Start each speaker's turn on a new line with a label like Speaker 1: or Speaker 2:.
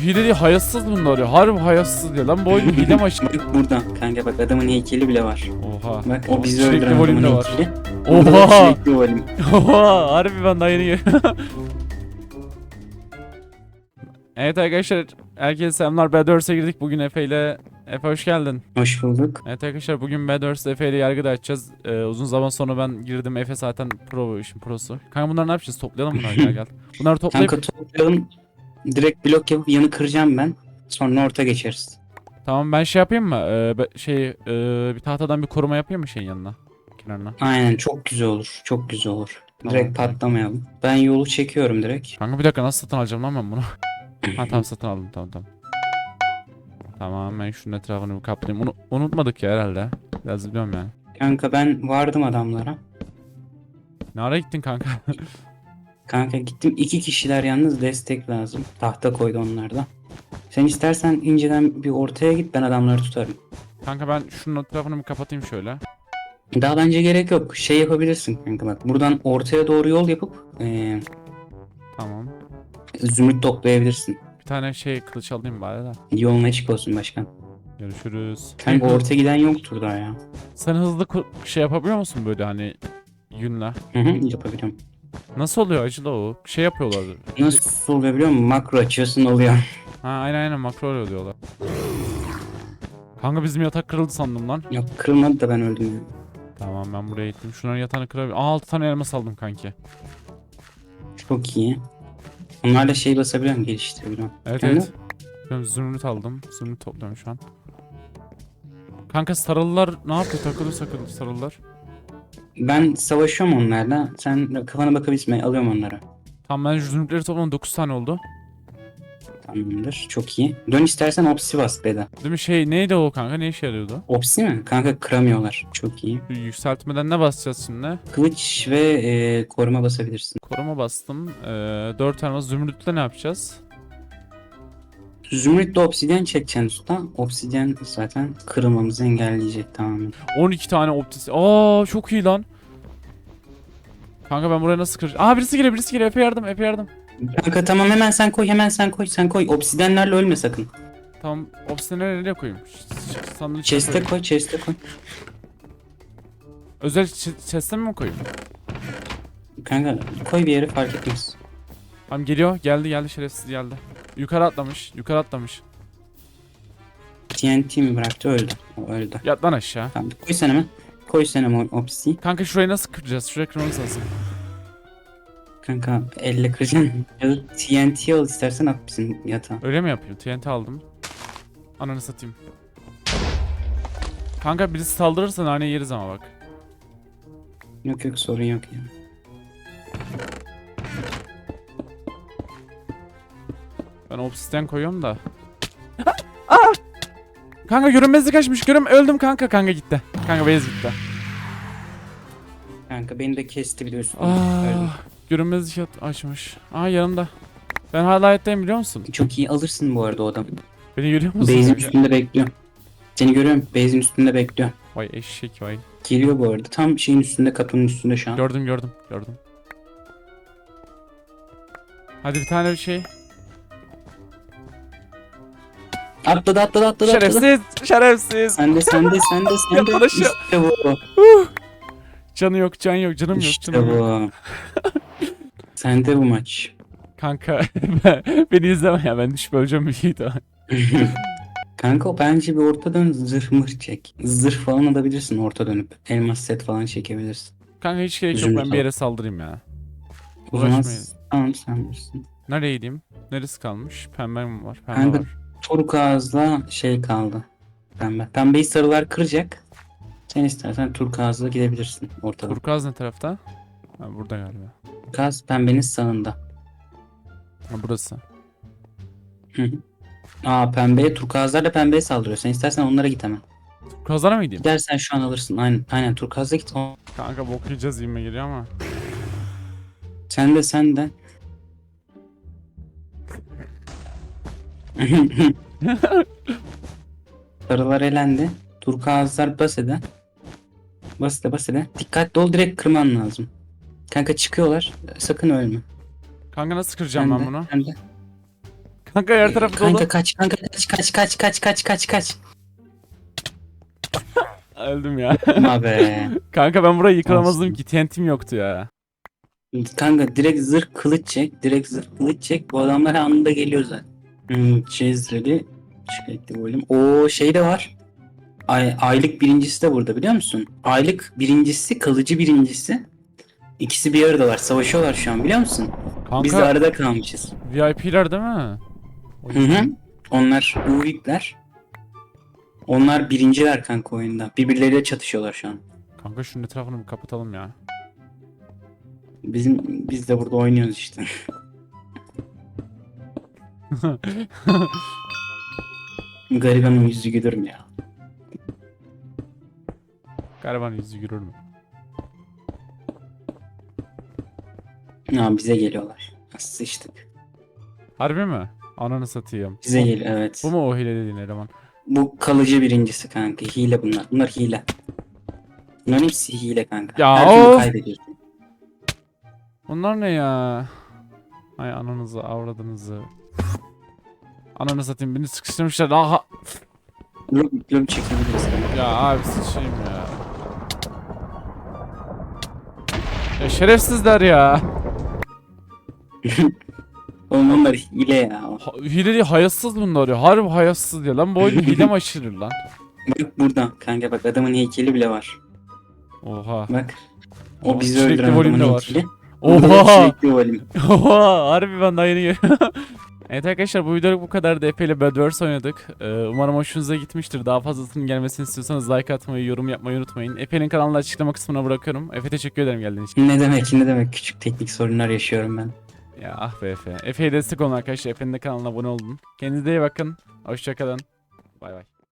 Speaker 1: hile değil hayasız bunlar ya. Harbi hayasız ya. Lan bu oyun hile aşkım?
Speaker 2: Bak burada kanka bak adamın heykeli bile var.
Speaker 1: Oha.
Speaker 2: Bak o bizi
Speaker 1: Sürekli
Speaker 2: öldüren
Speaker 1: volüm de
Speaker 2: adamın
Speaker 1: var.
Speaker 2: heykeli. Burada da
Speaker 1: Oha.
Speaker 2: Sürekli volüm.
Speaker 1: Oha. Harbi ben daha yeni Evet arkadaşlar. Herkese selamlar. B4'e girdik. Bugün Efe ile. Efe hoş geldin.
Speaker 2: Hoş bulduk.
Speaker 1: Evet arkadaşlar bugün B4 Efe ile yargıda açacağız. Ee, uzun zaman sonra ben girdim. Efe zaten pro işin prosu. Kanka bunları ne yapacağız? Toplayalım bunları gel gel. Bunları toplayıp
Speaker 2: Kanka toplayalım. Direkt blok yapıp yanı kıracağım ben. Sonra orta geçeriz.
Speaker 1: Tamam ben şey yapayım mı? Ee, be- şey e, bir tahtadan bir koruma yapayım mı şeyin yanına? Kenarına.
Speaker 2: Aynen çok güzel olur. Çok güzel olur. Direkt
Speaker 1: Tamam.
Speaker 2: patlamayalım. Ben yolu çekiyorum direkt.
Speaker 1: Kanka bir dakika nasıl satın alacağım lan ben bunu? ha tamam satın aldım tamam tamam. Tamam ben şunun etrafını bir kaplayayım. Unu- unutmadık ya herhalde. Biraz biliyorum yani.
Speaker 2: Kanka ben vardım adamlara.
Speaker 1: Ne ara gittin kanka?
Speaker 2: Kanka gittim iki kişiler yalnız destek lazım. Tahta koydu onlar da. Sen istersen inceden bir ortaya git ben adamları tutarım.
Speaker 1: kanka ben şunun etrafını bir kapatayım şöyle.
Speaker 2: Daha bence gerek yok. Şey yapabilirsin kanka bak. Buradan ortaya doğru yol yapıp eee
Speaker 1: Tamam.
Speaker 2: zümrüt toplayabilirsin.
Speaker 1: Bir tane şey kılıç alayım bari da.
Speaker 2: Yolun açık olsun başkan.
Speaker 1: Görüşürüz.
Speaker 2: Kanka ortaya giden yoktur daha ya.
Speaker 1: Sen hızlı ku- şey yapabiliyor musun böyle hani yünle?
Speaker 2: Hı hı yapabiliyorum.
Speaker 1: Nasıl oluyor acılı o? Şey yapıyorlar.
Speaker 2: Nasıl oluyor biliyor musun? Makro açıyorsun oluyor.
Speaker 1: Ha aynen aynen makro öyle diyorlar. Kanka bizim yatak kırıldı sandım lan.
Speaker 2: Yok kırılmadı da ben öldüm ya.
Speaker 1: Tamam ben buraya gittim. Şunların yatağını kırabilirim. Aa 6 tane elmas aldım kanki.
Speaker 2: Çok iyi. Onlarla şey basabiliyorum geliştirebiliyorum.
Speaker 1: Evet
Speaker 2: Kendi-
Speaker 1: evet. Ben zümrüt aldım. Zümrüt topluyorum şu an. Kanka sarılılar ne yapıyor? Takılı sakın sarılılar.
Speaker 2: Ben savaşıyorum onlarla. Sen kafana bakabilirsin ben alıyorum onları.
Speaker 1: Tamam ben zümrütleri topladım 9 tane oldu.
Speaker 2: Tamamdır. Çok iyi. Dön istersen opsi bas beda.
Speaker 1: Değil mi şey neydi o kanka? Ne işe yarıyordu?
Speaker 2: Opsi mi? Kanka kıramıyorlar. Çok iyi.
Speaker 1: Yükseltmeden ne basacağız şimdi?
Speaker 2: Kılıç ve e, koruma basabilirsin.
Speaker 1: Koruma bastım. Ee, 4 tane var. Zümrütle ne yapacağız?
Speaker 2: Zümrütle obsidyen çekeceksin usta. Obsidyen zaten kırılmamızı engelleyecek tamamen.
Speaker 1: 12 tane optis. Aa çok iyi lan. Kanka ben buraya nasıl kıracağım? Aa birisi geliyor birisi geliyor. Efe yardım Efe yardım.
Speaker 2: Kanka tamam hemen sen koy hemen sen koy sen koy. Obsidyenlerle ölme sakın.
Speaker 1: Tamam opsini nereye koyayım? İçine
Speaker 2: Chest'e koy chest'e koy.
Speaker 1: Özel ch- chest'e mi koyayım?
Speaker 2: Kanka koy bir yere fark etmez.
Speaker 1: Tamam geliyor. Geldi geldi şerefsiz geldi. Yukarı atlamış. Yukarı atlamış.
Speaker 2: TNT mi bıraktı öldü. O öldü.
Speaker 1: Yat lan aşağı.
Speaker 2: Tamam koy sen hemen. Koy sen hemen opsiyi.
Speaker 1: Kanka şurayı nasıl kıracağız? Şuraya kırmamız lazım.
Speaker 2: Kanka elle kıracaksın. ya da TNT al istersen at bizim yatağa.
Speaker 1: Öyle mi yapıyor? TNT aldım. Ananı satayım. Kanka birisi saldırırsa nane yeriz ama bak.
Speaker 2: Yok yok sorun yok ya.
Speaker 1: Ben obsidian koyuyorum da. Aa! Kanka görünmezlik açmış. Görüm öldüm kanka. Kanka gitti. Kanka base gitti.
Speaker 2: Kanka beni de kesti de üstüne. Öldüm.
Speaker 1: Görünmezlik açmış. Aa yanımda. Ben hala hayattayım biliyor musun?
Speaker 2: Çok iyi alırsın bu arada o adam.
Speaker 1: Beni görüyor musun?
Speaker 2: Base'in
Speaker 1: kanka?
Speaker 2: üstünde bekliyor. Seni görüyorum. Base'in üstünde bekliyor.
Speaker 1: Vay eşek vay.
Speaker 2: Geliyor bu arada. Tam şeyin üstünde kapının üstünde şu an.
Speaker 1: Gördüm gördüm gördüm. Hadi bir tane bir şey.
Speaker 2: Atladı atladı atladı atladı.
Speaker 1: Şerefsiz, şerefsiz.
Speaker 2: Sende sende sende sende.
Speaker 1: Yaklaşıyor.
Speaker 2: İşte bu.
Speaker 1: Canı yok, can yok, canım yok,
Speaker 2: İşte
Speaker 1: canım yok.
Speaker 2: bu. sende bu maç.
Speaker 1: Kanka ben- beni izleme ya ben düşüp öleceğim bir şey daha.
Speaker 2: Kanka o bence bir orta dön zırh mır çek. Zırh falan alabilirsin orta dönüp. Elmas set falan çekebilirsin.
Speaker 1: Kanka hiç gerek yok
Speaker 2: Üzümlü
Speaker 1: ben bir yere saldırayım ya.
Speaker 2: O zaman
Speaker 1: Uğraşmayın.
Speaker 2: tamam sen bilirsin.
Speaker 1: Nereye gideyim? Neresi kalmış? Pembe mi var? Pembe
Speaker 2: Kanka-
Speaker 1: var.
Speaker 2: Turkuaz'la şey kaldı. Pembe. Pembeyi sarılar kıracak. Sen istersen turkuaz'la gidebilirsin ortada.
Speaker 1: Turkuaz ne tarafta? Ha, burada galiba.
Speaker 2: Turkuaz pembenin sağında.
Speaker 1: Ha, burası.
Speaker 2: Hı hı. Aa pembeye turkuazlar da pembeye saldırıyor. Sen istersen onlara git hemen.
Speaker 1: Turkuazlara mı gideyim?
Speaker 2: Gidersen şu an alırsın. Aynen. Aynen turkuaz'a git.
Speaker 1: Kanka bok yiyeceğiz gibi geliyor ama.
Speaker 2: Sen de sen de. Sarılar elendi. Turkuazlar basede. Basede basede. Dikkatli ol direkt kırman lazım. Kanka çıkıyorlar. Sakın ölme.
Speaker 1: Kanka nasıl kıracağım
Speaker 2: Sen
Speaker 1: ben
Speaker 2: de,
Speaker 1: bunu?
Speaker 2: sen de.
Speaker 1: Kanka her taraf dolu.
Speaker 2: Kanka kaç kanka kaç kaç kaç kaç kaç kaç kaç.
Speaker 1: Öldüm ya.
Speaker 2: Ama be.
Speaker 1: Kanka ben burayı yıkılamazdım ki. TNT'm yoktu ya.
Speaker 2: Kanka direkt zırh kılıç çek. Direkt zırh kılıç çek. Bu adamlar anında geliyor zaten. Hmm, Cezre'li. Çekti bölüm. O şey de var. Ay, aylık birincisi de burada biliyor musun? Aylık birincisi, kalıcı birincisi. İkisi bir aradalar. Savaşıyorlar şu an biliyor musun? Biz de
Speaker 1: Kanka
Speaker 2: arada kalmışız.
Speaker 1: VIP'ler değil mi?
Speaker 2: Hı hı. Onlar UVIP'ler. Onlar birinciler kanka oyunda. Birbirleriyle çatışıyorlar şu an.
Speaker 1: Kanka şunun etrafını bir kapatalım ya.
Speaker 2: Bizim biz de burada oynuyoruz işte. Garibanın yüzü gülür mü ya?
Speaker 1: Gariban yüzü gülür mü?
Speaker 2: Ya bize geliyorlar. Sıçtık.
Speaker 1: Harbi mi? Ananı satayım.
Speaker 2: Bize geliyor evet.
Speaker 1: Bu mu o hile dediğin eleman?
Speaker 2: Bu kalıcı birincisi kanka. Hile bunlar. Bunlar hile. Bunların hepsi hile kanka.
Speaker 1: Ya
Speaker 2: Her türlü
Speaker 1: of!
Speaker 2: kaybediyorsun.
Speaker 1: Bunlar ne ya? Ay ananızı avradınızı. Ananı satayım beni sıkıştırmışlar. Aha.
Speaker 2: Lob, lob çekebiliriz.
Speaker 1: Ya abi sıçayım ya. Ya şerefsizler ya.
Speaker 2: Oğlum onlar hile ya.
Speaker 1: Ha, hile değil hayasız bunlar ya. Harbi hayasız ya. Lan bu oyun hile mi aşırır lan?
Speaker 2: Bak burada kanka bak adamın heykeli bile var.
Speaker 1: Oha.
Speaker 2: Bak.
Speaker 1: Oha,
Speaker 2: O bizi
Speaker 1: sürekli
Speaker 2: öldüren adamın
Speaker 1: de var.
Speaker 2: heykeli.
Speaker 1: Oha. Oha harbi ben daha yeni geliyorum. evet arkadaşlar bu videoluk bu kadar. Efe ile Bad Wars oynadık. Ee, umarım hoşunuza gitmiştir. Daha fazlasının gelmesini istiyorsanız like atmayı, yorum yapmayı unutmayın. Efe'nin kanalını açıklama kısmına bırakıyorum. Efe teşekkür ederim geldiğin için.
Speaker 2: Ne demek ne demek küçük teknik sorunlar yaşıyorum ben.
Speaker 1: Ya ah be Efe. Efe'ye destek olun arkadaşlar. Efe'nin de kanalına abone olun. Kendinize iyi bakın. Hoşçakalın. Bay bay.